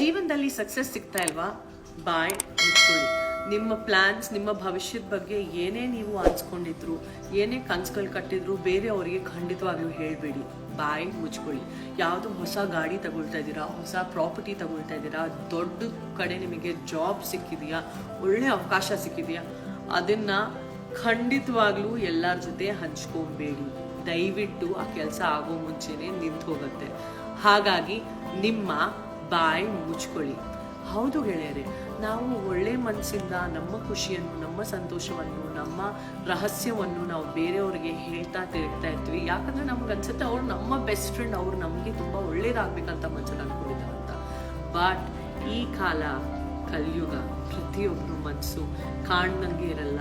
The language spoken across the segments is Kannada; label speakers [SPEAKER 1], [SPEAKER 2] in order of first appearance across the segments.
[SPEAKER 1] ಜೀವನದಲ್ಲಿ ಸಕ್ಸಸ್ ಸಿಗ್ತಾ ಇಲ್ವಾ? ಬಾಯ್ ಮುಚ್ಕೊಳ್ಳಿ ನಿಮ್ಮ ಪ್ಲಾನ್ಸ್ ನಿಮ್ಮ ಭವಿಷ್ಯದ ಬಗ್ಗೆ ಏನೇ ನೀವು ಅನ್ಸ್ಕೊಂಡಿದ್ರು, ಏನೇ ಕನ್ಸುಗಳು ಕಟ್ಟಿದ್ರು ಬೇರೆಯವರಿಗೆ ಖಂಡಿತವಾಗಿಯೂ ಹೇಳಬೇಡಿ. ಬಾಯ್ ಮುಚ್ಕೊಳ್ಳಿ. ಯಾವುದು ಹೊಸ ಗಾಡಿ ತಗೊಳ್ತಾ ಇದ್ದೀರಾ, ಹೊಸ ಪ್ರಾಪರ್ಟಿ ತಗೊಳ್ತಾ ಇದ್ದೀರಾ, ದೊಡ್ಡ ಕಡೆ ನಿಮಗೆ ಜಾಬ್ ಸಿಕ್ಕಿದೆಯಾ, ಒಳ್ಳೆ ಅವಕಾಶ ಸಿಕ್ಕಿದೆಯಾ, ಅದನ್ನ ಖಂಡಿತವಾಗ್ಲೂ ಎಲ್ಲರ ಜೊತೆ ಹಂಚ್ಕೊಬೇಡಿ. ದಯವಿಟ್ಟು ಆ ಕೆಲಸ ಆಗೋ ಮುಂಚೆನೆ ನಿಂತು ಹೋಗುತ್ತೆ ಹಾಗಾಗಿ ನಿಮ್ಮ ಬಾಯ್ ಮುಚ್ಕೊಳ್ಳಿ. ಹೌದು ಗೆಳೆಯರೆ, ನಾವು ಒಳ್ಳೆ ಮನಸ್ಸಿಂದ ನಮ್ಮ ಖುಷಿಯನ್ನು, ನಮ್ಮ ಸಂತೋಷವನ್ನು, ನಮ್ಮ ರಹಸ್ಯವನ್ನು ನಾವು ಬೇರೆಯವ್ರಿಗೆ ಹೇಳ್ತಾ ತಿರುಗ್ತಾ ಇರ್ತೀವಿ ಯಾಕಂದ್ರೆ ನಮ್ಗೆ ಅನ್ಸುತ್ತೆ ಅವ್ರು ನಮ್ಮ ಬೆಸ್ಟ್ ಫ್ರೆಂಡ್ ಅವ್ರು ನಮಗೆ ತುಂಬ ಒಳ್ಳೇದಾಗಬೇಕಂತ ಮನಸ್ಸಲ್ಲಿ ಅನ್ಕೊಂಡಿದ್ದಾರೆ ಅಂತ ಬಟ್ ಈ ಕಾಲ, ಕಲಿಯುಗ ಪ್ರತಿಯೊಬ್ಬರು ಮನಸ್ಸು ಕಾಣ್ದಂಗೆ ಇರಲ್ಲ,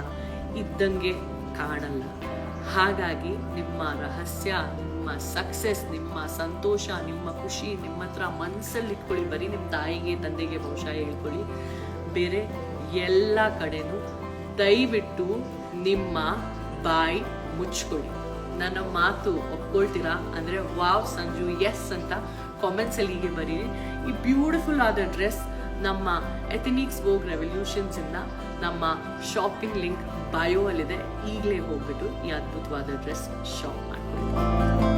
[SPEAKER 1] ಇದ್ದಂಗೆ ಕಾಣಲ್ಲ. ಹಾಗಾಗಿ ನಿಮ್ಮ ರಹಸ್ಯ, ನಿಮ್ಮ ಸಕ್ಸಸ್ ನಿಮ್ಮ ಸಂತೋಷ, ನಿಮ್ಮ ಖುಷಿ, ನಿಮ್ಮ ಹತ್ರ ಮನಸ್ಸಲ್ಲಿ ಇಟ್ಕೊಳ್ಳಿ ಬರೀ ನಿಮ್ಮ ತಾಯಿಗೆ, ತಂದೆಗೆ ಬಹುಶಃ ಹೇಳ್ಕೊಳ್ಳಿ. ಬೇರೆ ಎಲ್ಲ ಕಡೆನೂ ದಯವಿಟ್ಟು ನಿಮ್ಮ ಬಾಯಿ ಮುಚ್ಕೊಳ್ಳಿ. ನನ್ನ ಮಾತು ಒಪ್ಕೊಳ್ತೀರಾ? ಅಂದರೆ, ವಾವ್, ಸಂಜು ಎಸ್ ಅಂತ ಕಾಮೆಂಟ್ಸಲ್ಲಿ ಹೀಗೆ ಬರೀರಿ. ಈ ಬ್ಯೂಟಿಫುಲ್ ಆದ ಡ್ರೆಸ್ ನಮ್ಮ ಎಥನಿಕ್ಸ್ ವೋಗ್ ರೆವಲ್ಯೂಷನ್ಸ್ ಇಂದ ನಮ್ಮ ಶಾಪಿಂಗ್ ಲಿಂಕ್ ಬಯೋ ಅಲ್ಲಿದೆ. ಈಗಲೇ ಹೋಗ್ಬಿಟ್ಟು ಈ ಅದ್ಭುತವಾದ ಡ್ರೆಸ್ ಶಾಪ್ ಮಾಡ್ಕೊಳ್ಳಿ.